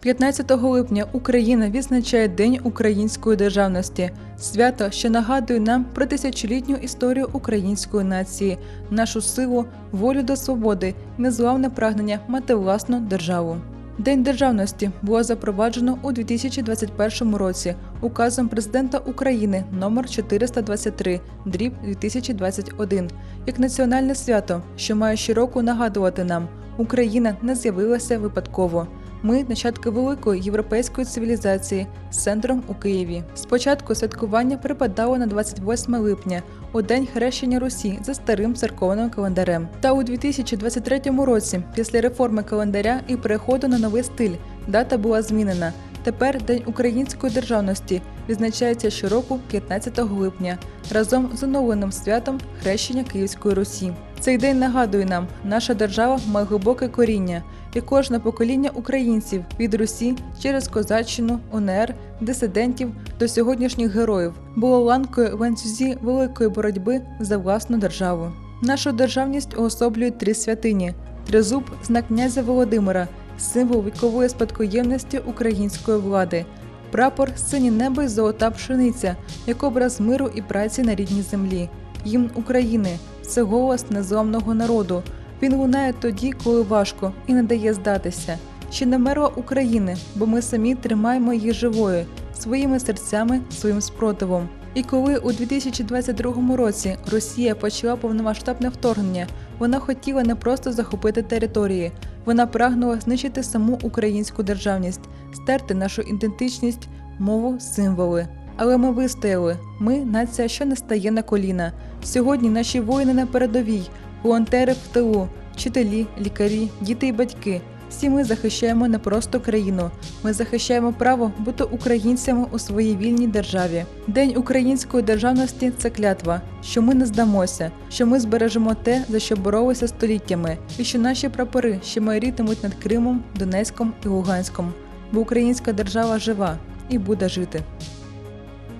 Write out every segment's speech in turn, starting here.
15 липня Україна відзначає День української державності, свято, що нагадує нам про тисячолітню історію української нації, нашу силу, волю до свободи незламне прагнення мати власну державу. День державності було запроваджено у 2021 році указом президента України номер 423 дріб 2021 як національне свято, що має щороку нагадувати нам, Україна не з'явилася випадково. Ми нащадки великої європейської цивілізації з центром у Києві. Спочатку святкування припадало на 28 липня, у день хрещення Русі за старим церковним календарем. Та у 2023 році, після реформи календаря і переходу на новий стиль, дата була змінена. Тепер День української державності відзначається щороку 15 липня разом з оновленим святом хрещення Київської Русі. Цей день нагадує нам, наша держава має глибоке коріння, і кожне покоління українців від Русі через козаччину, УНР, дисидентів до сьогоднішніх героїв було ланкою ланцюзі великої боротьби за власну державу. Нашу державність уособлюють три святині: тризуб знак князя Володимира, символ вікової спадкоємності української влади. Прапор сині небо й золота пшениця, як образ миру і праці на рідній землі. Гімн України це голос незламного народу. Він лунає тоді, коли важко, і не дає здатися. Ще не мерла України, бо ми самі тримаємо її живою своїми серцями, своїм спротивом. І коли у 2022 році Росія почала повномасштабне вторгнення, вона хотіла не просто захопити території, вона прагнула знищити саму українську державність, стерти нашу ідентичність, мову, символи. Але ми вистояли. Ми нація, що не стає на коліна. Сьогодні наші воїни на передовій, волонтери в тилу, вчителі, лікарі, діти і батьки. Всі ми захищаємо не просто країну. Ми захищаємо право бути українцями у своїй вільній державі. День української державності це клятва, що ми не здамося, що ми збережемо те, за що боролися століттями, і що наші прапори ще майорітимуть над Кримом, Донецьком і Луганськом. Бо українська держава жива і буде жити.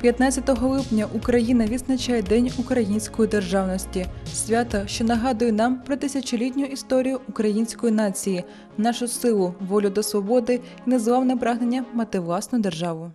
15 липня Україна відзначає День української державності, свято, що нагадує нам про тисячолітню історію української нації, нашу силу, волю до свободи і незламне прагнення мати власну державу.